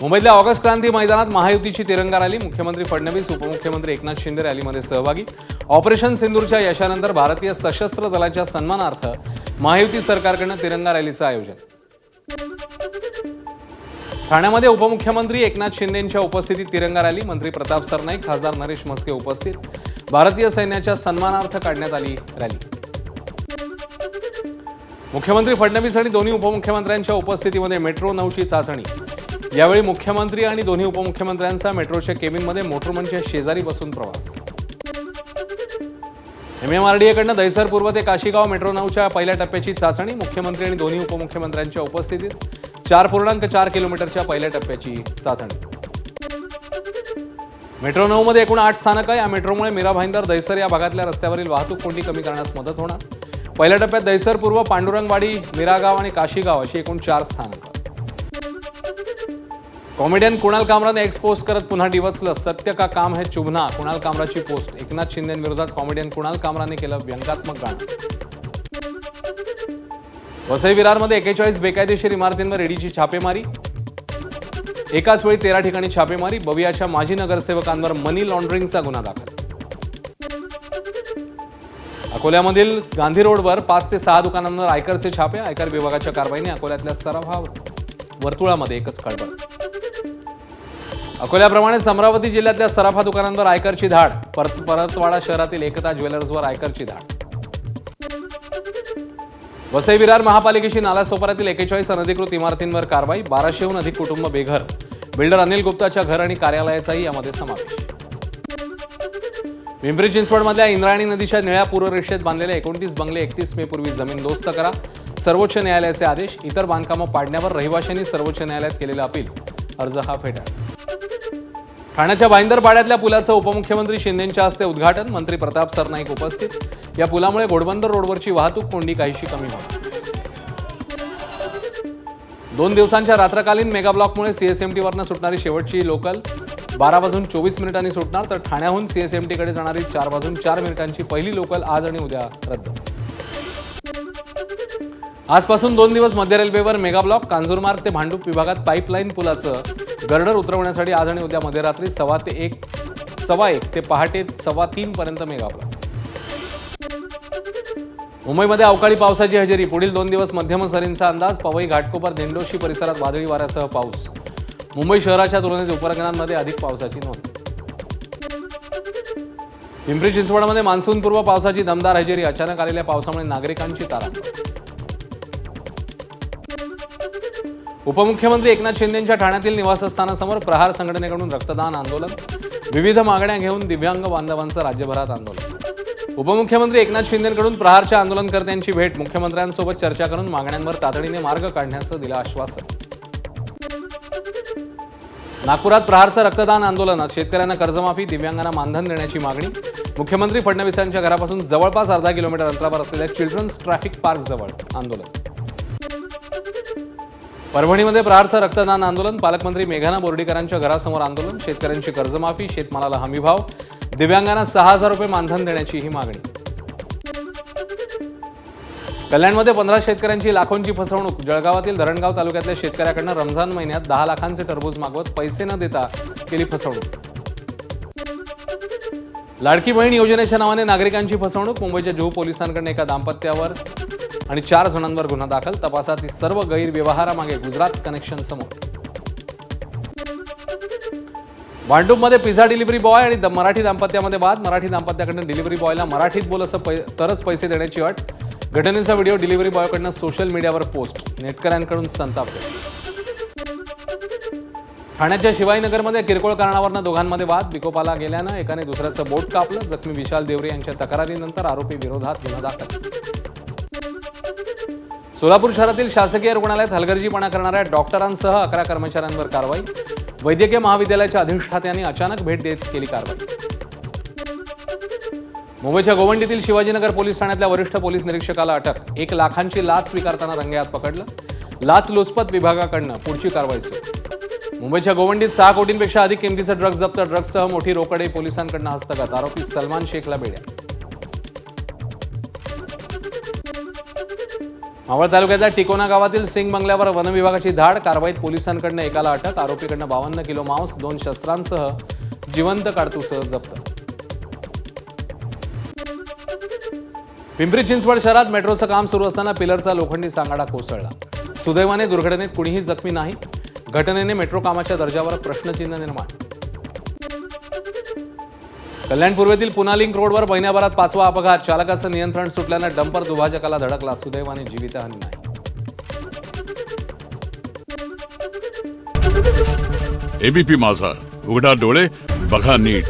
मुंबईतल्या ऑगस्ट क्रांती मैदानात महायुतीची तिरंगा रॅली मुख्यमंत्री फडणवीस उपमुख्यमंत्री एकनाथ शिंदे रॅलीमध्ये सहभागी. ऑपरेशन सिंदूरच्या यशानंतर भारतीय सशस्त्र दलाच्या सन्मानार्थ महायुती सरकारकडनं तिरंगा रॅलीचं आयोजन. ठाण्यामध्ये उपमुख्यमंत्री एकनाथ शिंदेंच्या उपस्थितीत तिरंगा रॅली मंत्री प्रताप सरनाईक खासदार नरेश म्हस्के उपस्थित. भारतीय सैन्याच्या सन्मानार्थ काढण्यात आली रॅली. मुख्यमंत्री फडणवीस आणि दोन्ही उपमुख्यमंत्र्यांच्या उपस्थितीमध्ये मेट्रो नऊची चाचणी. यावेळी मुख्यमंत्री आणि दोन्ही उपमुख्यमंत्र्यांचा मेट्रोच्या केबिनमध्ये मोटरमनच्या शेजारी बसून प्रवास. एम एम दहिसर पूर्व ते काशीगाव मेट्रो नऊच्या पहिल्या टप्प्याची चाचणी मुख्यमंत्री आणि दोन्ही उपमुख्यमंत्र्यांच्या उपस्थितीत चार पूर्णांक चार किलोमीटरच्या पहिल्या टप्प्याची चाचणी. मेट्रो नऊमध्ये एकूण आठ स्थानकं या मेट्रोमुळे मीरा भाईंदर दहिसर या भागातल्या रस्त्यावरील वाहतूक कोंडी कमी करण्यास मदत होणार. पहिल्या टप्प्यात दहिसर पूर्व पांडुरंगवाडी मिरागाव आणि काशीगाव अशी एकूण चार स्थानकं. कॉमेडियन कुणाल कामराने एक्सपोज करत पुन्हा डिवचलं. सत्य का काम है चुभना? कुणाल कामराची पोस्ट एकनाथ शिंदेविरोधात कॉमेडियन कुणाल कामराने केलं व्यंगात्मक गाणं. वसई विरारमध्ये एकेचाळीस बेकायदेशीर इमारतींवर ईडीची छापेमारी. एकाच वेळी तेरा ठिकाणी छापेमारी. बवियाच्या माजी नगरसेवकांवर मनी लॉन्ड्रिंगचा गुन्हा दाखल. अकोल्यामधील गांधी रोडवर पाच ते सहा दुकानांवर आयकरचे छापे. आयकर विभागाच्या कारवाईने अकोल्यातल्या सराव वर्तुळामध्ये एकच खळबळ. अकोल्याप्रमाणेच अमरावती जिल्ह्यातल्या सराफा दुकानांवर आयकरची धाड. परत परतवाडा शहरातील एकता ज्वेलर्सवर आयकरची धाड. वसई विरार महापालिकेची नालासोपाऱ्यातील एकेचाळीस अनधिकृत इमारतींवर कारवाई बाराशेहून अधिक कुटुंब बेघर. बिल्डर अनिल गुप्ताच्या घर आणि कार्यालयाचाही यामध्ये समावेश. पिंपरी चिंचवडमधल्या इंद्रायणी नदीच्या निळ्या पूररेषेत बांधलेले एकोणतीस बंगले एकतीस मे पूर्वी जमीन दोस्त करा. सर्वोच्च न्यायालयाचे आदेश इतर बांधकामं पाडण्यावर रहिवाशांनी सर्वोच्च न्यायालयात केलेलं अपील. अर्ज हा फेटाळला. ठाण्याच्या भाईंदर पाड्यातल्या पुलाचं उपमुख्यमंत्री शिंदेंच्या हस्ते उद्घाटन. मंत्री प्रताप सरनाईक उपस्थित. या पुलामुळे घोडबंदर रोडवरची वाहतूक कोंडी काहीशी कमी होईल. दोन दिवसांच्या रात्रकालीन मेगाब्लॉकमुळे सीएसएमटीवरनं सुटणारी शेवटची लोकल बारा वाजून चोवीस मिनिटांनी सुटणार. तर ठाण्याहून सीएसएमटीकडे जाणारी चार वाजून चार मिनिटांची पहिली लोकल आज आणि उद्या रद्द आजपासून दोन दिवस मध्य रेल्वेवर मेगा ब्लॉक कांजूरमार्ग ते भांडूप विभागात पाईपलाईन पुलाचं गर्डर उतरवण्यासाठी आज आणि उद्या मध्यरात्री सव्वा ते एक सव्वा एक ते पहाटे सव्वा तीन पर्यंत मेगा ब्लॉक. मुंबईमध्ये अवकाळी पावसाची हजेरी पुढील दोन दिवस मध्यम सरींचा अंदाज पवई घाटकोपर धेंडोशी परिसरात वादळी वाऱ्यासह पाऊस. मुंबई शहराच्या तुलनेत उपनगरांमध्ये अधिक पावसाची नोंद. पिंपरी चिंचवडमध्ये मान्सूनपूर्व पावसाची दमदार हजेरी अचानक आलेल्या पावसामुळे नागरिकांची तारांबळ. उपमुख्यमंत्री एकनाथ शिंदेंच्या ठाण्यातील निवासस्थानासमोर प्रहार संघटनेकडून रक्तदान आंदोलन विविध मागण्या घेऊन दिव्यांग बांधवांचं राज्यभरात आंदोलन. उपमुख्यमंत्री एकनाथ शिंदेकडून प्रहारच्या आंदोलनकर्त्यांची भेट मुख्यमंत्र्यांसोबत चर्चा करून मागण्यांवर तातडीने मार्ग काढण्याचं दिलं आश्वासन. नागपुरात प्रहारचं रक्तदान आंदोलनात शेतकऱ्यांना कर्जमाफी दिव्यांगांना मानधन देण्याची मागणी मुख्यमंत्री फडणवीसांच्या घरापासून जवळपास अर्धा किलोमीटर अंतरावर असलेल्या चिल्ड्रन्स ट्रॅफिक पार्क जवळ आंदोलन. परभणीमध्ये प्रहारचं रक्तदान आंदोलन पालकमंत्री मेघना बोर्डीकरांच्या घरासमोर आंदोलन शेतकऱ्यांची कर्जमाफी शेतमालाला हमीभाव दिव्यांगांना सहा हजार रुपये मानधन देण्याची ही मागणी. कल्याणमध्ये पंधरा शेतकऱ्यांची लाखोंची फसवणूक जळगावातील धरणगाव तालुक्यातल्या शेतकऱ्याकडनं रमजान महिन्यात दहा लाखांचे टरबूज मागवत पैसे न देता केली फसवणूक. लाडकी बहीण योजनेच्या नावाने नागरिकांची फसवणूक मुंबईच्या जुहू पोलिसांकडून एका दाम्पत्यावर आणि चार जणांवर गुन्हा दाखल. तपासातील सर्व गैरव्यवहारामागे गुजरात कनेक्शन समोर. भांडूपमध्ये पिझ्झा डिलिव्हरी बॉय आणि द- मराठी दाम्पत्यामध्ये वाद. मराठी दाम्पत्याकडनं डिलिव्हरी बॉयला मराठीत बोल असं पै तरच पैसे देण्याची अट. घटनेचा व्हिडिओ डिलिव्हरी बॉयकडनं सोशल मीडियावर पोस्ट. नेटकऱ्यांकडून संताप. ठाण्याच्या शिवाजीनगरमध्ये किरकोळ कारणावरनं दोघांमध्ये वाद. विकोपाला गेल्यानं एकाने दुसऱ्याचं बोट कापलं. जखमी विशाल देवरे यांच्या तक्रारीनंतर आरोपी विरोधात गुन्हा दाखल. सोलापूर शहरातील शासकीय रुग्णालयात हलगर्जीपणा करणाऱ्या डॉक्टरांसह अकरा कर्मचाऱ्यांवर कारवाई. वैद्यकीय महाविद्यालयाच्या अधिष्ठात्यांनी अचानक भेट देत केली कारवाई. मुंबईच्या गोवंडीतील शिवाजीनगर पोलीस ठाण्यातल्या वरिष्ठ पोलीस निरीक्षकाला अटक. एक लाखांची लाच स्वीकारताना रंगयात पकडलं. लाच लुचपत विभागाकडनं पुढची कारवाई सुरू. मुंबईच्या गोवंडीत सहा कोटींपेक्षा अधिक किमतीचं ड्रग्ज जप्त. ड्रग्जसह मोठी रोकडे पोलिसांकडनं हस्तगत. आरोपी सलमान शेखला बेड्या. मावळ तालुक्याच्या टिकोना गावातील सिंग बंगल्यावर वनविभागाची धाड कारवाईत पोलिसांकडनं एकाला अटक आरोपीकडनं बावन्न किलो मांस दोन शस्त्रांसह जिवंत काडतूसह जप्त. पिंपरी चिंचवड शहरात मेट्रोचं काम सुरू असताना पिलरचा लोखंडी सांगाडा कोसळला. सुदैवाने दुर्घटनेत कुणीही जखमी नाही. घटनेने मेट्रो कामाच्या दर्जावर प्रश्नचिन्ह निर्माण. कल्याण पूर्वेतील पुनालिंक रोडवर महिन्याभरात पाचवा अपघात. चालकाचं नियंत्रण सुटल्यानं डंपर दुभाजकाला धडकला. सुदैवाने जीवितहानी नाही एबीपी माझा. उघडा डोळे बघा नीट.